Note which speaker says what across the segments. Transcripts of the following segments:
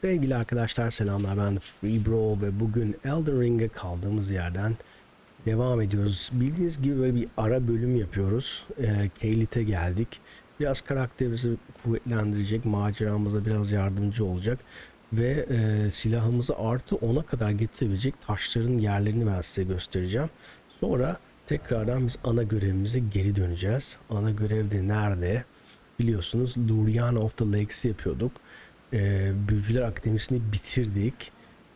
Speaker 1: Sevgili arkadaşlar selamlar ben Free Bro ve bugün Elden Ring'e kaldığımız yerden devam ediyoruz. Bildiğiniz gibi böyle bir ara bölüm yapıyoruz. Ee, Keylith'e geldik. Biraz karakterimizi kuvvetlendirecek, maceramıza biraz yardımcı olacak. Ve e, silahımızı artı 10'a kadar getirebilecek taşların yerlerini ben size göstereceğim. Sonra tekrardan biz ana görevimize geri döneceğiz. Ana görev de nerede? Biliyorsunuz Durian of the Lakes'i yapıyorduk e, Büyücüler Akademisi'ni bitirdik.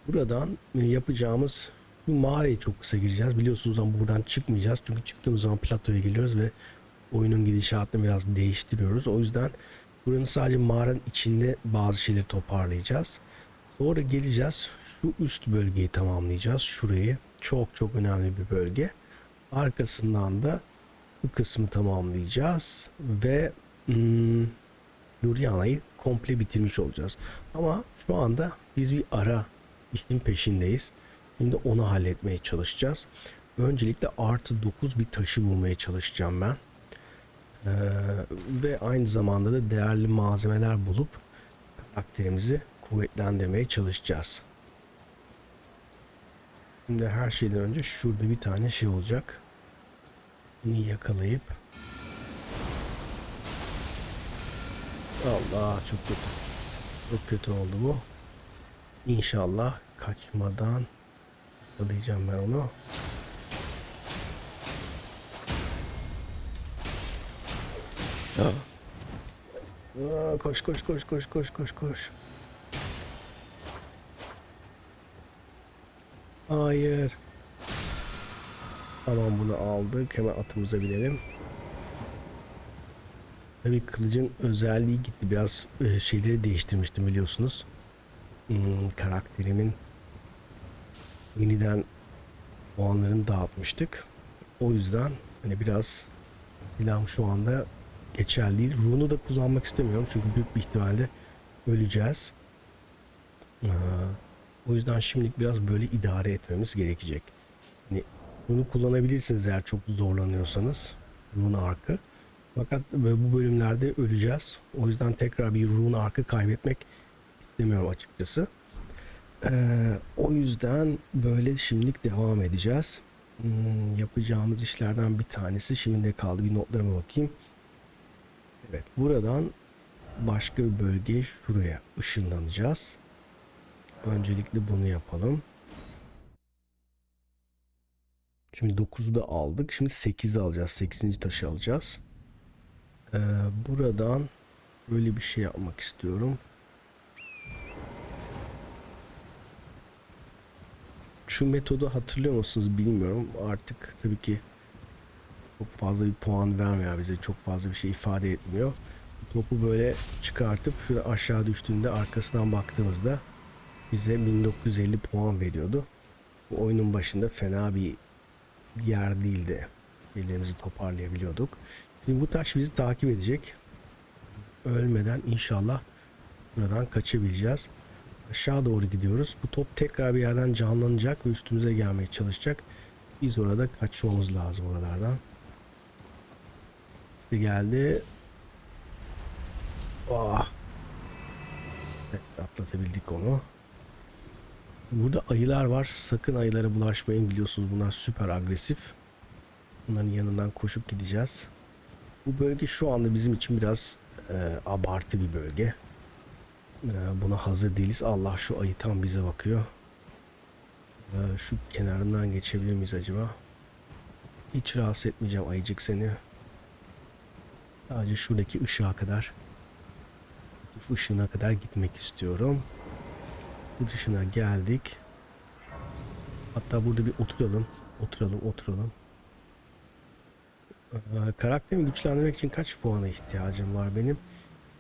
Speaker 1: Buradan e, yapacağımız bu mağaraya çok kısa gireceğiz. Biliyorsunuz ama buradan çıkmayacağız. Çünkü çıktığımız zaman platoya geliyoruz ve oyunun gidişatını biraz değiştiriyoruz. O yüzden buranın sadece mağaranın içinde bazı şeyleri toparlayacağız. Sonra geleceğiz. Şu üst bölgeyi tamamlayacağız. Şurayı. Çok çok önemli bir bölge. Arkasından da bu kısmı tamamlayacağız. Ve hmm, Luriana'yı komple bitirmiş olacağız. Ama şu anda biz bir ara işin peşindeyiz. Şimdi onu halletmeye çalışacağız. Öncelikle artı 9 bir taşı bulmaya çalışacağım ben. Ee, ve aynı zamanda da değerli malzemeler bulup karakterimizi kuvvetlendirmeye çalışacağız. Şimdi her şeyden önce şurada bir tane şey olacak. Bunu yakalayıp Allah çok kötü. Çok kötü oldu bu. İnşallah kaçmadan yakalayacağım ben onu. Ya. Aa, koş koş koş koş koş koş koş. Hayır. Tamam bunu aldık. Hemen atımıza binelim. Tabii kılıcın özelliği gitti. Biraz e, şeyleri değiştirmiştim biliyorsunuz. Hmm, karakterimin yeniden puanlarını dağıtmıştık. O yüzden hani biraz silahım şu anda geçerli değil. Rune'u da kullanmak istemiyorum çünkü büyük bir ihtimalle öleceğiz. Ee, o yüzden şimdilik biraz böyle idare etmemiz gerekecek. Hani bunu kullanabilirsiniz eğer çok zorlanıyorsanız. Rune arkı. Fakat bu bölümlerde öleceğiz. O yüzden tekrar bir rune arkı kaybetmek istemiyorum açıkçası. Ee, o yüzden böyle şimdilik devam edeceğiz. Hmm, yapacağımız işlerden bir tanesi şimdi de kaldı. Bir notlarıma bakayım. Evet buradan başka bir bölgeye şuraya ışınlanacağız. Öncelikle bunu yapalım. Şimdi 9'u da aldık. Şimdi 8'i alacağız. 8. taşı alacağız. Ee, buradan böyle bir şey yapmak istiyorum. Şu metodu hatırlıyor musunuz bilmiyorum. Artık tabii ki çok fazla bir puan vermiyor bize. Çok fazla bir şey ifade etmiyor. Topu böyle çıkartıp şurada aşağı düştüğünde arkasından baktığımızda bize 1950 puan veriyordu. Bu oyunun başında fena bir yer değildi. Ellerimizi toparlayabiliyorduk. Şimdi bu taş bizi takip edecek. Ölmeden inşallah buradan kaçabileceğiz. Aşağı doğru gidiyoruz. Bu top tekrar bir yerden canlanacak ve üstümüze gelmeye çalışacak. Biz orada kaçmamız lazım oralardan. Bir geldi. Oh. Evet, atlatabildik onu. Burada ayılar var. Sakın ayılara bulaşmayın. Biliyorsunuz bunlar süper agresif. Bunların yanından koşup gideceğiz. Bu bölge şu anda bizim için biraz e, abartı bir bölge. E, buna hazır değiliz. Allah şu ayı tam bize bakıyor. E, şu kenarından geçebilir miyiz acaba? Hiç rahatsız etmeyeceğim ayıcık seni. Sadece şuradaki ışığa kadar Uf ışığına kadar gitmek istiyorum. Bu dışına geldik. Hatta burada bir oturalım. Oturalım, oturalım. Ee, karakterimi güçlendirmek için kaç puana ihtiyacım var benim?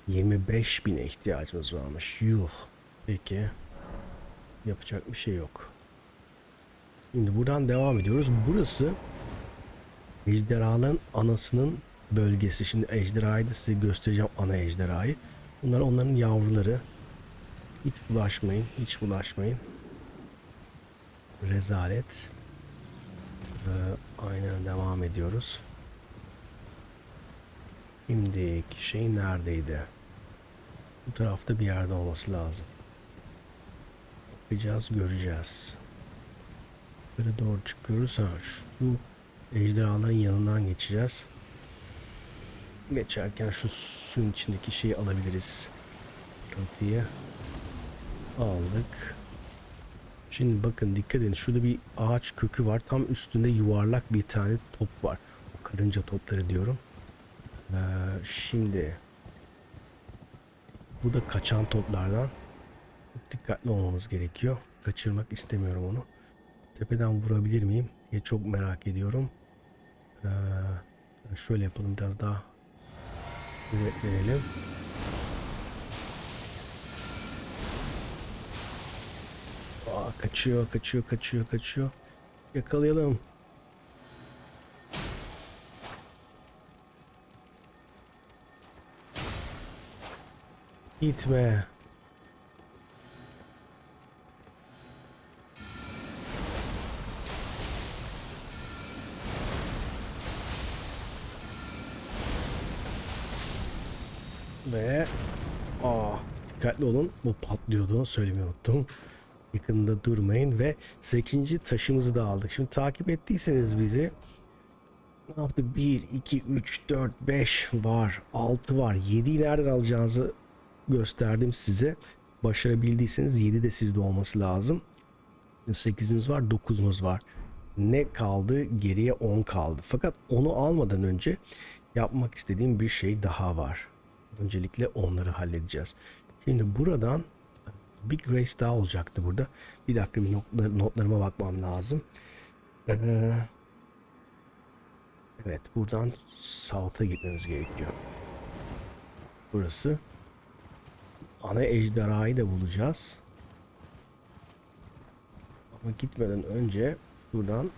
Speaker 1: 25 bine ihtiyacımız varmış. Yuh. Peki. Yapacak bir şey yok. Şimdi buradan devam ediyoruz. Burası ejderhaların anasının bölgesi. Şimdi ejderhayı da size göstereceğim ana ejderhayı. Bunlar onların yavruları. Hiç bulaşmayın. Hiç bulaşmayın. Rezalet. Ee, aynen devam ediyoruz. Şimdiki şey neredeydi? Bu tarafta bir yerde olması lazım. Bakacağız, göreceğiz. Böyle doğru çıkıyoruz. Ha, şu ejderhaların yanından geçeceğiz. Geçerken şu suyun içindeki şeyi alabiliriz. Trafiğe. Aldık. Şimdi bakın dikkat edin. Şurada bir ağaç kökü var. Tam üstünde yuvarlak bir tane top var. O karınca topları diyorum. Ee, şimdi bu da kaçan toplardan. Dikkatli olmamız gerekiyor. Kaçırmak istemiyorum onu. Tepeden vurabilir miyim diye çok merak ediyorum. Ee, şöyle yapalım biraz daha kuvvetlenelim. Aa, kaçıyor, kaçıyor, kaçıyor, kaçıyor. Yakalayalım. Gitme. Ve aa dikkatli olun bu patlıyordu söylemeyi unuttum. Yakında durmayın ve 8. taşımızı da aldık. Şimdi takip ettiyseniz bizi ne yaptı? 1, 2, 3, 4, 5 var. 6 var. 7'yi nereden alacağınızı gösterdim size. Başarabildiyseniz 7 de sizde olması lazım. 8'imiz var, 9'umuz var. Ne kaldı? Geriye 10 kaldı. Fakat onu almadan önce yapmak istediğim bir şey daha var. Öncelikle onları halledeceğiz. Şimdi buradan bir Grace daha olacaktı burada. Bir dakika bir not- notlarıma bakmam lazım. Ee, evet buradan South'a gitmemiz gerekiyor. Burası. Ana ejderhayı da bulacağız. Ama gitmeden önce buradan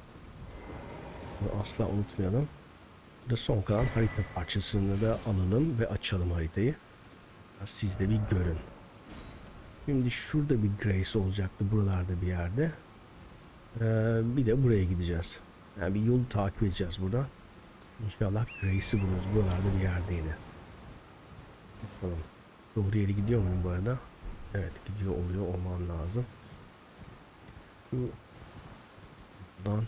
Speaker 1: bunu asla unutmayalım. Burada son kalan harita parçasını da alalım ve açalım haritayı. Siz de bir görün. Şimdi şurada bir Grace olacaktı buralarda bir yerde. Ee, bir de buraya gideceğiz. Yani bir yolu takip edeceğiz burada. İnşallah Grace'i buluruz. Buralarda bir yerde yine. Bakalım. Doğru yere gidiyor muyum bu arada? Evet gidiyor oluyor olmam lazım. Buradan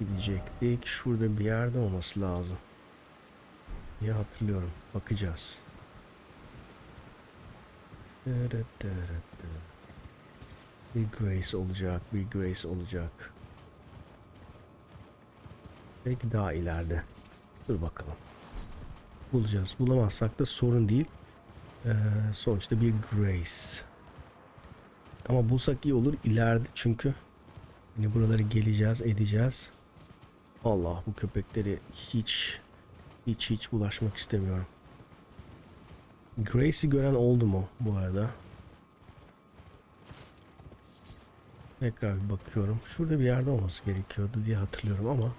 Speaker 1: gidecektik. Şurada bir yerde olması lazım. diye hatırlıyorum. Bakacağız. Bir Grace olacak, bir Grace olacak. Belki daha ileride. Dur bakalım. Bulacağız. Bulamazsak da sorun değil. Ee, sonuçta bir Grace. Ama bulsak iyi olur ileride çünkü yine buraları geleceğiz, edeceğiz. Allah bu köpekleri hiç hiç hiç bulaşmak istemiyorum. Grace'i gören oldu mu bu arada? Tekrar bir bakıyorum. Şurada bir yerde olması gerekiyordu diye hatırlıyorum ama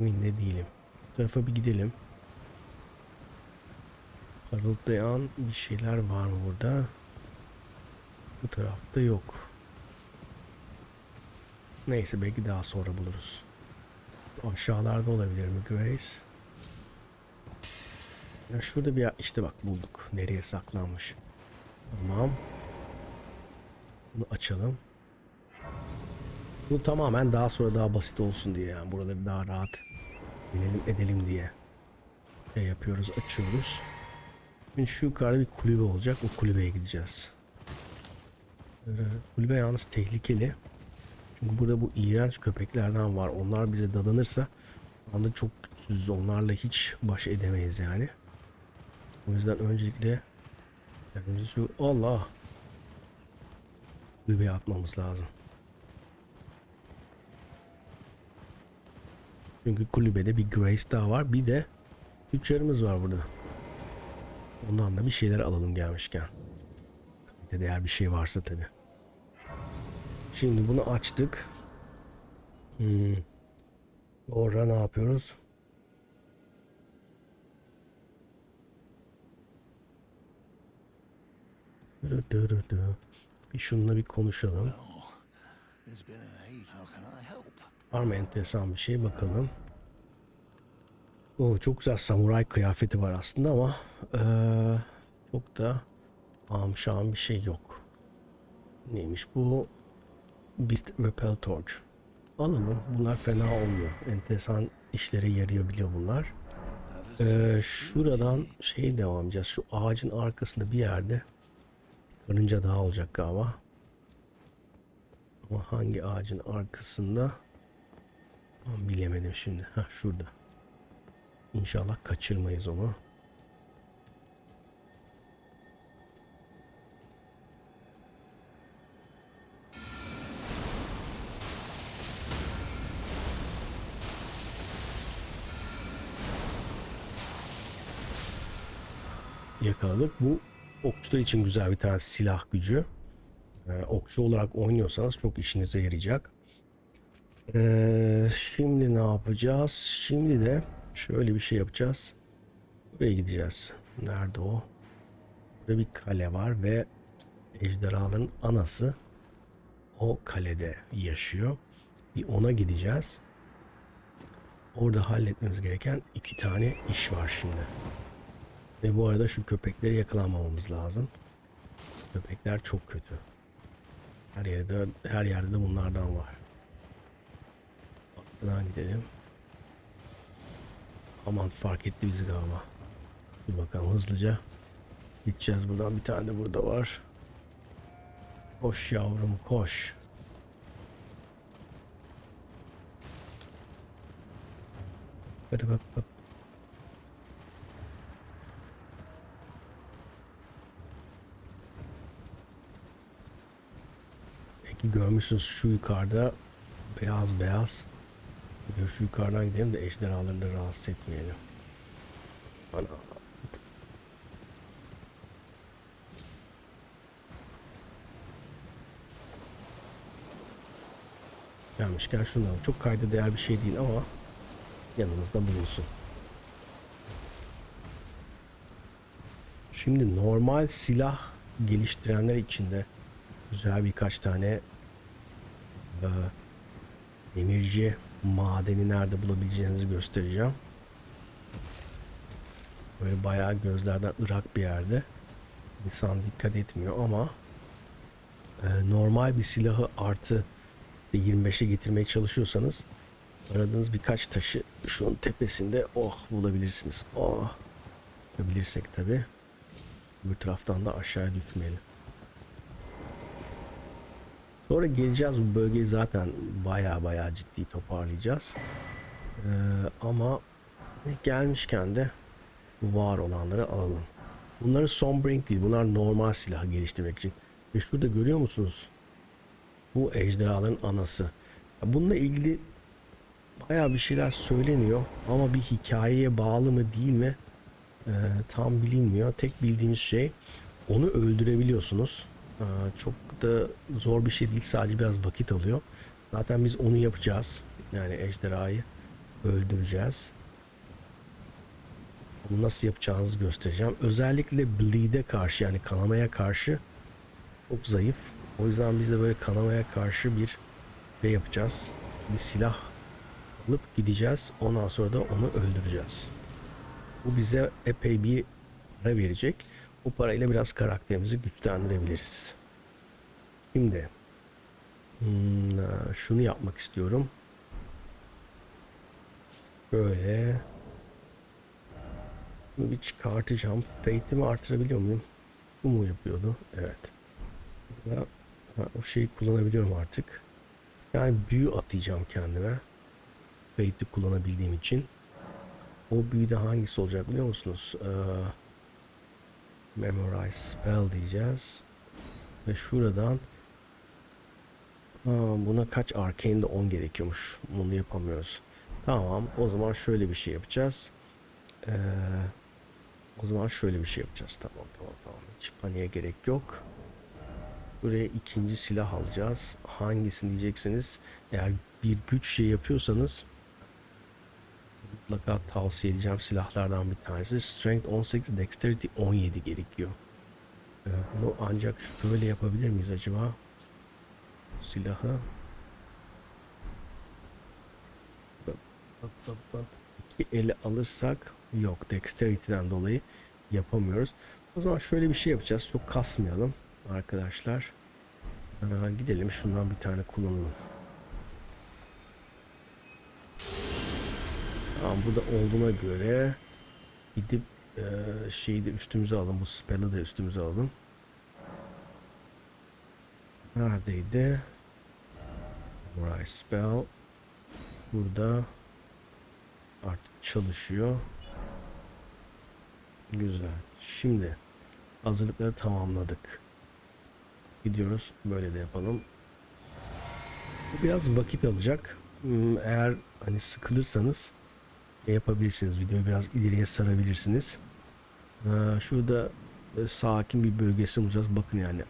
Speaker 1: emin de değilim. Bu tarafa bir gidelim. Parıldayan bir şeyler var mı burada? Bu tarafta yok. Neyse belki daha sonra buluruz. Aşağılarda olabilir mi Grace? Ya şurada bir işte bak bulduk. Nereye saklanmış. Tamam. Bunu açalım. Bu tamamen daha sonra daha basit olsun diye yani buraları daha rahat binelim edelim diye şey yapıyoruz açıyoruz. Şimdi şu yukarıda bir kulübe olacak o kulübeye gideceğiz. Ee, Kulübe yalnız tehlikeli. Çünkü burada bu iğrenç köpeklerden var. Onlar bize dadanırsa anda çok güçsüz. Onlarla hiç baş edemeyiz yani. O yüzden öncelikle kendimizi şu Allah kulübeye atmamız lazım. Çünkü kulübede bir Grace daha var. Bir de tüccarımız var burada. Ondan da bir şeyler alalım gelmişken. De değer bir şey varsa tabi. Şimdi bunu açtık. Hmm. Orada ne yapıyoruz? Bir şununla bir konuşalım. Var mı enteresan bir şey bakalım. O çok güzel samuray kıyafeti var aslında ama eee, çok da amşan bir şey yok. Neymiş bu? Beast Repel Torch. Alalım. Bunlar fena olmuyor. Enteresan işlere yarayabiliyor bunlar. Ee, şuradan şey devam edeceğiz. Şu ağacın arkasında bir yerde karınca daha olacak galiba. Ama hangi ağacın arkasında? Bilemedim şimdi. Ha şurada. İnşallah kaçırmayız onu. yakaladık. Bu okçular için güzel bir tane silah gücü. Ee, okçu olarak oynuyorsanız çok işinize yarayacak. Ee, şimdi ne yapacağız? Şimdi de şöyle bir şey yapacağız. Buraya gideceğiz. Nerede o? Burada bir kale var ve ejderhaların anası o kalede yaşıyor. Bir ona gideceğiz. Orada halletmemiz gereken iki tane iş var şimdi. Ve bu arada şu köpekleri yakalamamamız lazım. Köpekler çok kötü. Her yerde her yerde de bunlardan var. Arkadan gidelim. Aman fark etti bizi galiba. Bir bakalım hızlıca. Gideceğiz buradan. Bir tane de burada var. Koş yavrum koş. Peki görmüşsünüz şu yukarıda beyaz beyaz. Şu yukarıdan gidelim de ejderhaları da rahatsız etmeyelim. Ana. Gelmişken şunu. Çok kayda değer bir şey değil ama yanımızda bulunsun. Şimdi normal silah geliştirenler için de güzel birkaç tane e, demirci madeni nerede bulabileceğinizi göstereceğim. Böyle bayağı gözlerden ırak bir yerde. İnsan dikkat etmiyor ama e, normal bir silahı artı işte 25'e getirmeye çalışıyorsanız aradığınız birkaç taşı şunun tepesinde oh bulabilirsiniz. Oh. Bulabilirsek tabi. Bir taraftan da aşağıya düşmeyelim. Sonra geleceğiz bu bölgeyi zaten baya baya ciddi toparlayacağız. Ee, ama gelmişken de var olanları alalım. Bunları Stormbringer değil. Bunlar normal silah geliştirmek için. Ve şurada görüyor musunuz? Bu ejderhaların anası. Bununla ilgili baya bir şeyler söyleniyor. Ama bir hikayeye bağlı mı değil mi? Ee, tam bilinmiyor. Tek bildiğimiz şey onu öldürebiliyorsunuz. Ee, çok da zor bir şey değil. Sadece biraz vakit alıyor. Zaten biz onu yapacağız. Yani ejderhayı öldüreceğiz. Bunu nasıl yapacağınızı göstereceğim. Özellikle bleed'e karşı yani kanamaya karşı çok zayıf. O yüzden biz de böyle kanamaya karşı bir şey yapacağız. Bir silah alıp gideceğiz. Ondan sonra da onu öldüreceğiz. Bu bize epey bir para verecek. O parayla biraz karakterimizi güçlendirebiliriz. Şimdi hmm, şunu yapmak istiyorum. Böyle bunu bir çıkartacağım. Fate'imi artırabiliyor muyum? Bu mu yapıyordu? Evet. Ya, o şeyi kullanabiliyorum artık. Yani büyü atacağım kendime. Fate'i kullanabildiğim için. O büyü de hangisi olacak biliyor musunuz? Ee, memorize spell diyeceğiz. Ve şuradan Aa, buna kaç arcane'de 10 gerekiyormuş. Bunu yapamıyoruz. Tamam. O zaman şöyle bir şey yapacağız. Ee, o zaman şöyle bir şey yapacağız. Tamam tamam tamam. Hiç gerek yok. Buraya ikinci silah alacağız. Hangisini diyeceksiniz? Eğer bir güç şey yapıyorsanız mutlaka tavsiye edeceğim silahlardan bir tanesi. Strength 18, Dexterity 17 gerekiyor. Ee, bunu ancak şöyle yapabilir miyiz acaba? Silahı. İki eli alırsak yok Dexterity'den dolayı yapamıyoruz. O zaman şöyle bir şey yapacağız. Çok kasmayalım arkadaşlar. Aa, gidelim şundan bir tane kullanalım. Tamam burada olduğuna göre gidip eee şeyi de üstümüze alalım. Bu spell'ı da üstümüze alalım. Neredeydi? Right spell. Burada artık çalışıyor. Güzel. Şimdi hazırlıkları tamamladık. Gidiyoruz. Böyle de yapalım. Bu biraz vakit alacak. Hmm, Eğer hani sıkılırsanız şey yapabilirsiniz. Videoyu biraz ileriye sarabilirsiniz. Ee, şurada e, sakin bir bölgesi bulacağız. Bakın yani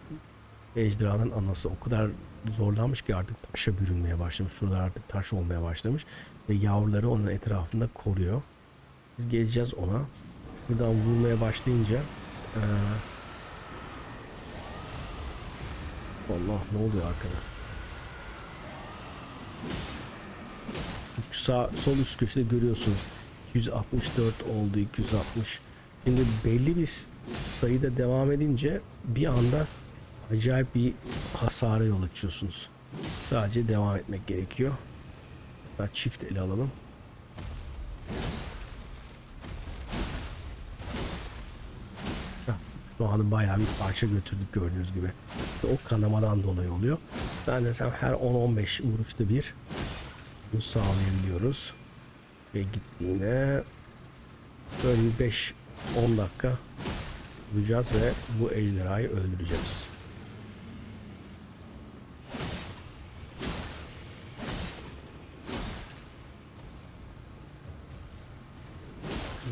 Speaker 1: ejderhanın anası o kadar zorlanmış ki artık taşa bürünmeye başlamış. Şurada artık taş olmaya başlamış. Ve yavruları onun etrafında koruyor. Biz geleceğiz ona. Buradan vurmaya başlayınca eee Allah ne oluyor arkada? Sağ, sol üst köşede görüyorsunuz. 264 oldu 260. Şimdi belli bir sayıda devam edince bir anda acayip bir hasara yol açıyorsunuz. Sadece devam etmek gerekiyor. Hatta çift ele alalım. An bayağı bir parça götürdük gördüğünüz gibi. O kanamadan dolayı oluyor. Zannedersem her 10-15 vuruşta bir bunu sağlayabiliyoruz. Ve gittiğine böyle bir 5-10 dakika duracağız ve bu ejderhayı öldüreceğiz.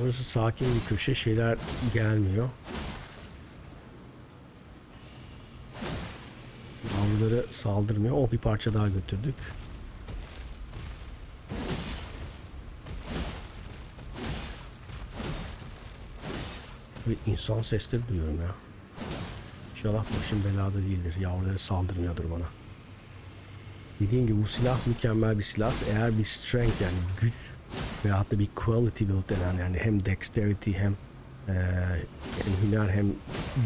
Speaker 1: Burası sakin bir köşe. Şeyler gelmiyor. Yavruları saldırmıyor. O bir parça daha götürdük. Bir insan sesleri duyuyorum ya. İnşallah başım belada değildir. Yavruları saldırmıyordur bana. Dediğim gibi bu silah mükemmel bir silah. Eğer bir strength yani güç veyahut da bir quality build denen yani hem dexterity hem eee hem hüner hem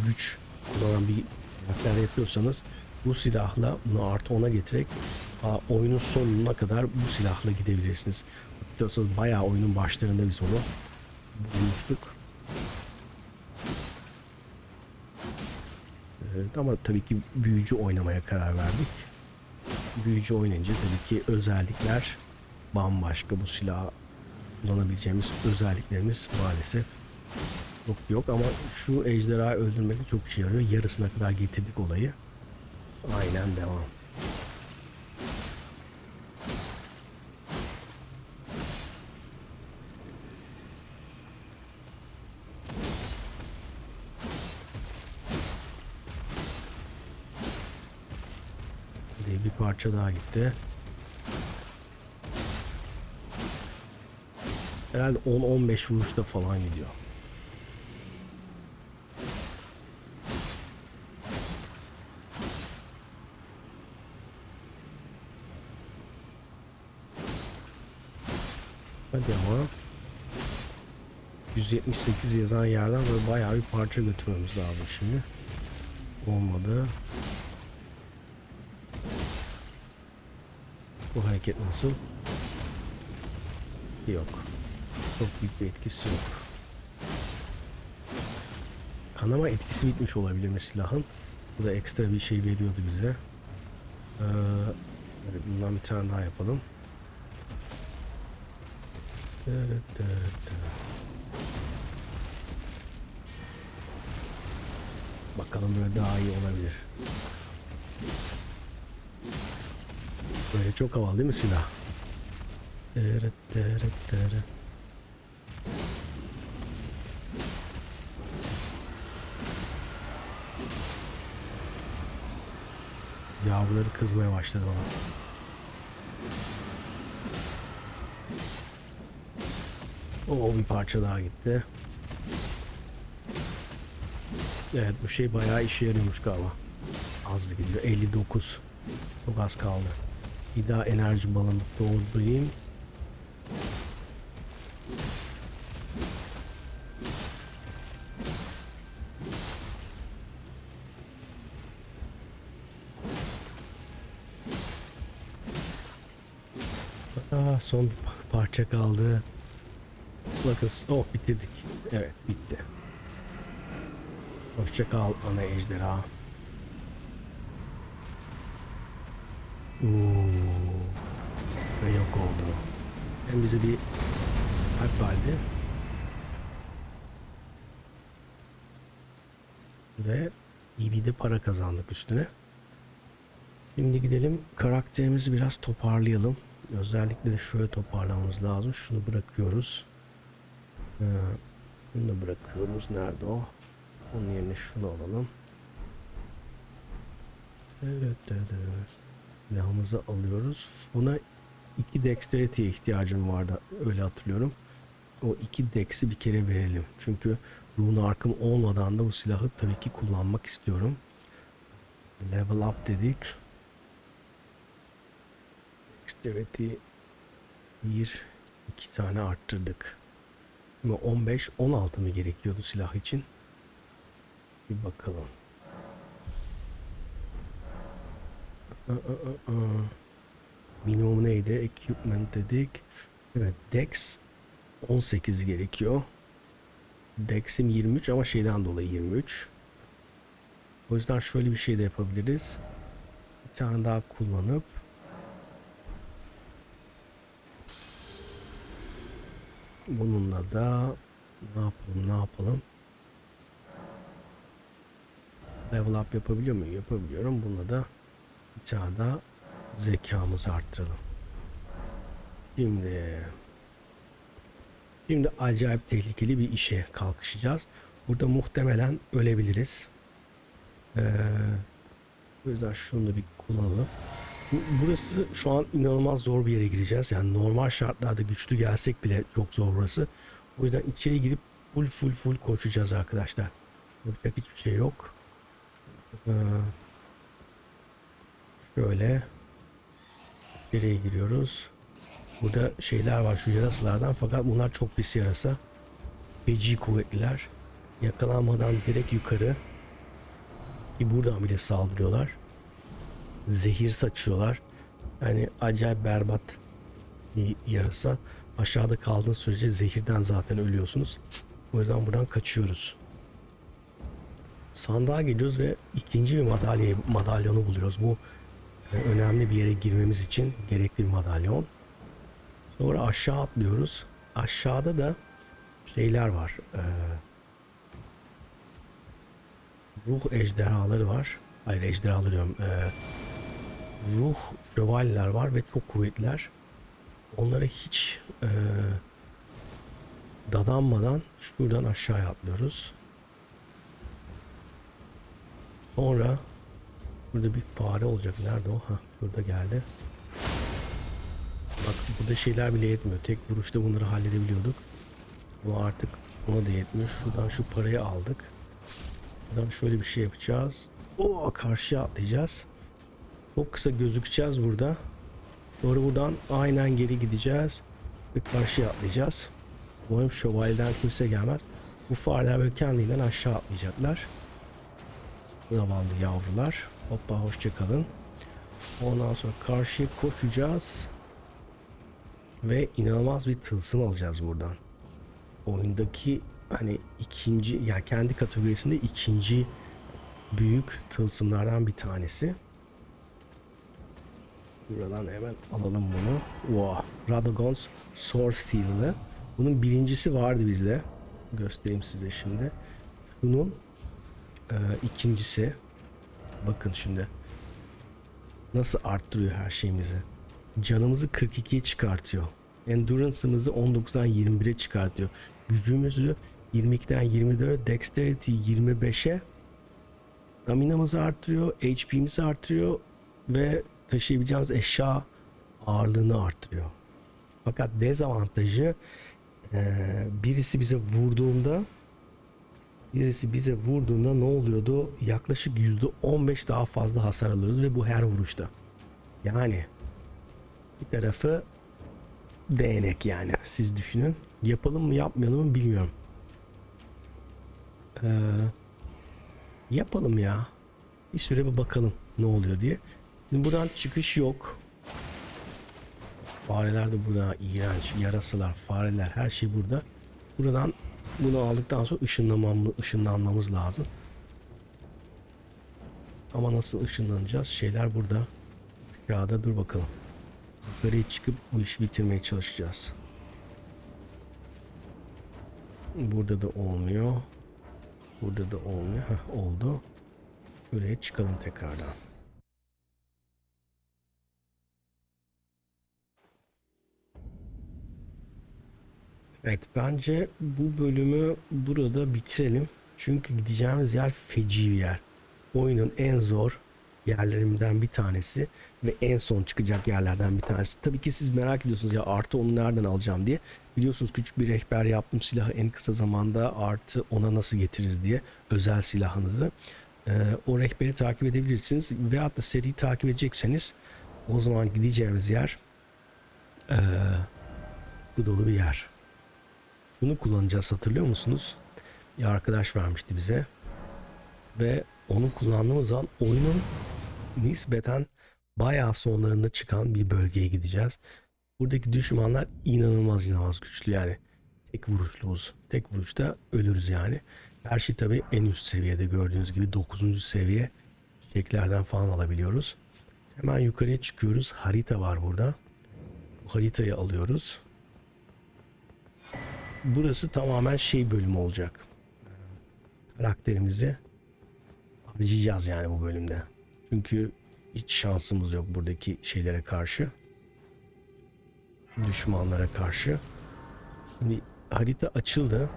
Speaker 1: güç kullanan bir karakter yapıyorsanız bu silahla bunu artı 10'a getirerek aa, oyunun sonuna kadar bu silahla gidebilirsiniz. Biliyorsunuz bayağı oyunun başlarında biz onu bulmuştuk. Ama tabii ki büyücü oynamaya karar verdik. Büyücü oynayınca tabii ki özellikler bambaşka bu silahı kullanabileceğimiz özelliklerimiz maalesef yok yok ama şu ejderha öldürmekte çok işe yarıyor. Yarısına kadar getirdik olayı. Aynen devam. Parça daha gitti. Herhalde 10-15 vuruşta falan gidiyor. Hadi ama 178 yazan yerden böyle bayağı bir parça götürmemiz lazım şimdi. Olmadı. Bu hareket nasıl? Yok. Çok büyük bir etkisi yok. Kanama etkisi bitmiş olabilir mi silahın? Bu da ekstra bir şey veriyordu bize. Ee, bundan bir tane daha yapalım. Bakalım böyle daha iyi olabilir. Böyle çok havalı değil mi silah? Tırı tırı tırı. Yavruları kızmaya başladı bana. O bir parça daha gitti. Evet bu şey bayağı işe yarıyormuş galiba. Azdı gidiyor. 59. Çok az kaldı. Bir daha enerji balonu doldurayım. Aa, ah, son parça kaldı. Bakın oh bitirdik. Evet bitti. Hoşça kal ana ejderha. Oo. Yok oldu. Hem bize bir harp verdi. Ve iyi bir de para kazandık üstüne. Şimdi gidelim karakterimizi biraz toparlayalım. Özellikle de şöyle toparlamamız lazım. Şunu bırakıyoruz. Ee, bunu da bırakıyoruz. Nerede o? Onun yerine şunu alalım. Evet, evet. Silahımızı alıyoruz. Buna iki dexterity'ye ihtiyacım vardı. Öyle hatırlıyorum. O iki dex'i bir kere verelim. Çünkü rune arkım olmadan da bu silahı tabii ki kullanmak istiyorum. Level up dedik. Dexterity bir iki tane arttırdık. Şimdi 15 16 mı gerekiyordu silah için? Bir bakalım. Aa, aa, aa. Minimum neydi? Equipment dedik. Evet, Dex 18 gerekiyor. Dex'im 23 ama şeyden dolayı 23. O yüzden şöyle bir şey de yapabiliriz. Bir tane daha kullanıp bununla da ne yapalım ne yapalım level up yapabiliyor muyum? Yapabiliyorum. Bununla da bir tane daha zekamızı arttıralım. Şimdi Şimdi acayip tehlikeli bir işe kalkışacağız. Burada muhtemelen ölebiliriz. Ee, o yüzden şunu da bir kullanalım. Bu- Burası şu an inanılmaz zor bir yere gireceğiz. Yani normal şartlarda güçlü gelsek bile çok zor burası. O yüzden içeri girip full full full koşacağız arkadaşlar. Yapacak hiçbir şey yok. Ee, şöyle içeriye giriyoruz. Burada şeyler var şu yarasılardan fakat bunlar çok pis yarasa. Feci kuvvetliler. Yakalanmadan direkt yukarı. Ki buradan bile saldırıyorlar. Zehir saçıyorlar. Yani acayip berbat bir yarasa. Aşağıda kaldığınız sürece zehirden zaten ölüyorsunuz. O yüzden buradan kaçıyoruz. Sandığa geliyoruz ve ikinci bir madalya, madalyonu buluyoruz. Bu önemli bir yere girmemiz için gerekli bir madalyon. Sonra aşağı atlıyoruz. Aşağıda da şeyler var. Ee, ruh ejderhaları var. Hayır ejderhaları diyorum. Ee, ruh şövalyeler var ve çok kuvvetliler. Onlara hiç ee, dadanmadan şuradan aşağıya atlıyoruz. Sonra burada bir fare olacak. Nerede o? Ha, şurada geldi. Bak burada şeyler bile yetmiyor. Tek vuruşta bunları halledebiliyorduk. Ama artık ona da yetmiyor. Şuradan şu parayı aldık. Buradan şöyle bir şey yapacağız. O karşıya atlayacağız. Çok kısa gözükeceğiz burada. Sonra buradan aynen geri gideceğiz. Ve karşıya atlayacağız. Umarım şövalyeden kimse gelmez. Bu fareler böyle kendinden aşağı atlayacaklar. Zavallı yavrular. Hoppa hoşçakalın. Ondan sonra karşıya koşacağız. Ve inanılmaz bir tılsım alacağız buradan. Oyundaki hani ikinci yani kendi kategorisinde ikinci büyük tılsımlardan bir tanesi. Buradan hemen alalım bunu. Wow. Radagon's Sword Steel'ı. Bunun birincisi vardı bizde. Göstereyim size şimdi. Bunun e, ikincisi. Bakın şimdi. Nasıl arttırıyor her şeyimizi. Canımızı 42'ye çıkartıyor. Endurance'ımızı 19'dan 21'e çıkartıyor. Gücümüzü 22'den 24'e, Dexterity 25'e, Stamina'mızı artırıyor, HP'mizi artırıyor ve taşıyabileceğimiz eşya ağırlığını artırıyor. Fakat dezavantajı birisi bize vurduğunda birisi bize vurduğunda ne oluyordu? Yaklaşık %15 daha fazla hasar alıyoruz ve bu her vuruşta. Yani bir tarafı değnek yani siz düşünün. Yapalım mı yapmayalım mı bilmiyorum. Ee, yapalım ya. Bir süre bir bakalım ne oluyor diye. Şimdi buradan çıkış yok. Fareler de burada iğrenç. Yarasalar, fareler her şey burada. Buradan bunu aldıktan sonra ışınlamam, ışınlanmamız lazım. Ama nasıl ışınlanacağız? Şeyler burada. Aşağıda dur bakalım. Yukarıya çıkıp bu işi bitirmeye çalışacağız. Burada da olmuyor. Burada da olmuyor. Heh, oldu. Buraya çıkalım tekrardan. Evet bence bu bölümü burada bitirelim. Çünkü gideceğimiz yer feci bir yer. Oyunun en zor yerlerinden bir tanesi ve en son çıkacak yerlerden bir tanesi. Tabii ki siz merak ediyorsunuz ya artı onu nereden alacağım diye. Biliyorsunuz küçük bir rehber yaptım silahı en kısa zamanda artı ona nasıl getiririz diye özel silahınızı. Ee, o rehberi takip edebilirsiniz veyahut da seriyi takip edecekseniz o zaman gideceğimiz yer ee, bu dolu bir yer. Şunu kullanacağız hatırlıyor musunuz? Bir arkadaş vermişti bize. Ve onu kullandığımız zaman oyunun nispeten bayağı sonlarında çıkan bir bölgeye gideceğiz. Buradaki düşmanlar inanılmaz inanılmaz güçlü yani. Tek vuruşluğuz. Tek vuruşta ölürüz yani. Her şey tabii en üst seviyede gördüğünüz gibi 9. seviye çiçeklerden falan alabiliyoruz. Hemen yukarıya çıkıyoruz. Harita var burada. Bu haritayı alıyoruz burası tamamen şey bölümü olacak. Ee, Karakterimizi harcayacağız yani bu bölümde. Çünkü hiç şansımız yok buradaki şeylere karşı. Düşmanlara karşı. Şimdi harita açıldı.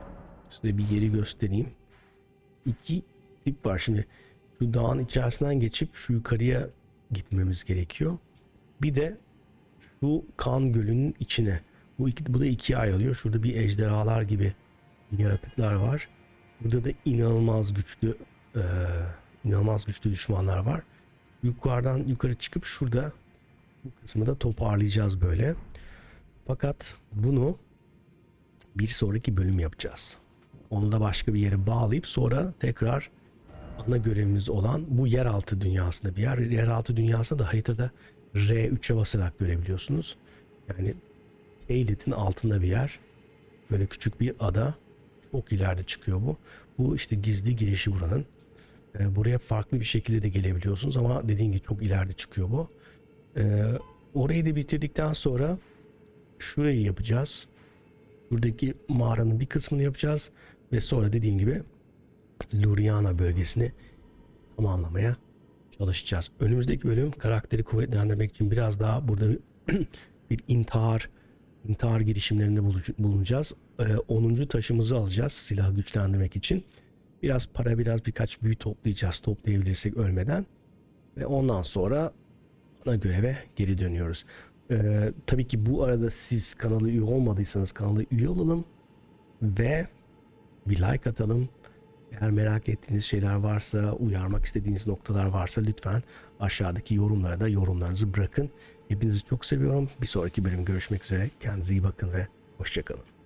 Speaker 1: Size bir yeri göstereyim. İki tip var. Şimdi şu dağın içerisinden geçip şu yukarıya gitmemiz gerekiyor. Bir de şu kan gölünün içine. Bu, iki, bu da ikiye ayrılıyor. Şurada bir ejderhalar gibi yaratıklar var. Burada da inanılmaz güçlü e, inanılmaz güçlü düşmanlar var. Yukarıdan yukarı çıkıp şurada bu kısmı da toparlayacağız böyle. Fakat bunu bir sonraki bölüm yapacağız. Onu da başka bir yere bağlayıp sonra tekrar ana görevimiz olan bu yeraltı dünyasında bir yer. Yeraltı dünyasında da haritada R3'e basarak görebiliyorsunuz. Yani Eylit'in altında bir yer. Böyle küçük bir ada. Çok ileride çıkıyor bu. Bu işte gizli girişi buranın. Ee, buraya farklı bir şekilde de gelebiliyorsunuz ama dediğim gibi çok ileride çıkıyor bu. Ee, orayı da bitirdikten sonra şurayı yapacağız. Buradaki mağaranın bir kısmını yapacağız ve sonra dediğim gibi Luriana bölgesini tamamlamaya çalışacağız. Önümüzdeki bölüm karakteri kuvvetlendirmek için biraz daha burada bir intihar intihar girişimlerinde bulunacağız. Ee, 10. taşımızı alacağız silah güçlendirmek için. Biraz para biraz birkaç büyü toplayacağız toplayabilirsek ölmeden. Ve ondan sonra ana göreve geri dönüyoruz. Ee, tabii ki bu arada siz kanala üye olmadıysanız kanala üye olalım. Ve bir like atalım. Eğer merak ettiğiniz şeyler varsa, uyarmak istediğiniz noktalar varsa lütfen aşağıdaki yorumlara da yorumlarınızı bırakın. Hepinizi çok seviyorum. Bir sonraki bölüm görüşmek üzere. Kendinize iyi bakın ve hoşçakalın.